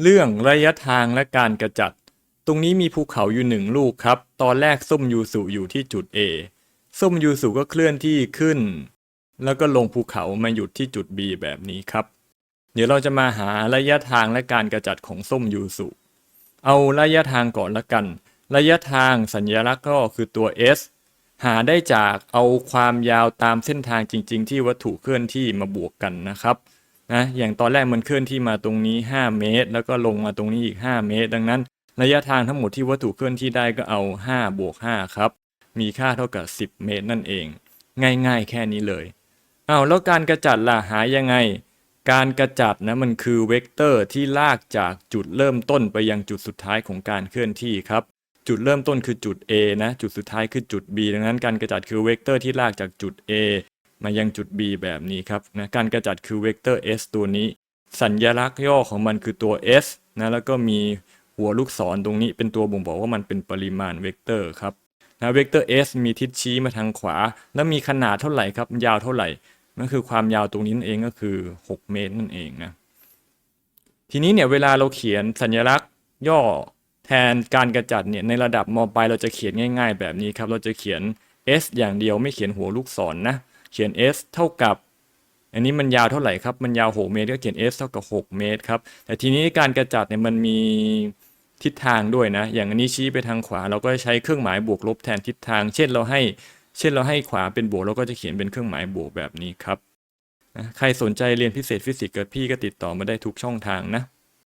เรื่องระยะทางและการกระจัด ตรงนี้มีภูเขาอยู่หนึ่งลูกครับ ตอนแรกส้มยูสุอยู่ที่จุด A ส้มยูสุก็เคลื่อนที่ขึ้น แล้วก็ลงภูเขามาหยุดที่จุด B แบบนี้ครับ เดี๋ยวเราจะมาหาระยะทางและการกระจัดของส้มยูสุเอาระยะทางก่อนละกัน ระยะทางสัญลักษณ์ก็คือตัว S หาได้จากเอาความยาวตามเส้นทางจริง ๆ ที่วัตถุเคลื่อนที่มาบวกกันนะครับ นะอย่างตอนแรกมันเคลื่อนที่มาตรงนี้ 5 เมตร แล้วก็ลงมาตรงนี้อีก 5 เมตร ดังนั้น ระยะทางทั้งหมดที่วัตถุเคลื่อนที่ได้ก็เอา 5 บวก 5 ครับ มีค่าเท่ากับ 10 เมตรนั่นเอง ง่ายๆ แค่นี้เลยเอาแล้วการกระจัดล่ะหายังไง การกระจัดนะมันคือเวกเตอร์ที่ลากจากจุดเริ่มต้นไปยังจุดสุดท้ายของการเคลื่อนที่ครับจุดเริ่มต้นคือจุด A นะ จุดสุดท้ายคือจุด B ดังนั้นการกระจัดคือเวกเตอร์ที่ลากจากจุด A มายังจุด B แบบนี้ครับนะการกระจัดคือเวกเตอร์ S ตัวนี้ สัญลักษณ์ย่อของมันคือตัว S นะแล้วก็มีหัวลูกศรตรงนี้เป็นตัวบ่งบอกว่ามันเป็นปริมาณเวกเตอร์ครับนะเวกเตอร์ S มีทิศชี้มาทางขวา แล้วมีขนาดเท่าไหร่ครับยาวเท่าไหร่นั่นคือความยาวตรงนี้นั่นเองก็คือ 6 เมตรนั่นเองนะทีนี้เนี่ยเวลาเราเขียนสัญลักษณ์ย่อแทนการกระจัดเนี่ยในระดับมปลายเราจะเขียนง่าย ๆ แบบนี้ครับเราจะเขียน S อย่างเดียวไม่เขียนหัวลูกศรนนะ เขียน S เท่ากับ อันนี้มันยาวเท่าไหร่ครับ มันยาว 6 เมตรก็เขียน S เท่ากับ 6 เมตรครับ แต่ทีนี้การกระจัดเนี่ยมันมีทิศทางด้วยนะ อย่างอันนี้ชี้ไปทางขวา เราก็ใช้เครื่องหมายบวกลบแทนทิศทาง เช่นเราให้ เช่นเราให้ขวาเป็นบวกเราก็จะเขียนเป็นเครื่องหมายบวกแบบนี้ครับ ใครสนใจเรียนพิเศษฟิสิกส์กับพี่ก็ติดต่อมาได้ทุกช่องทางนะ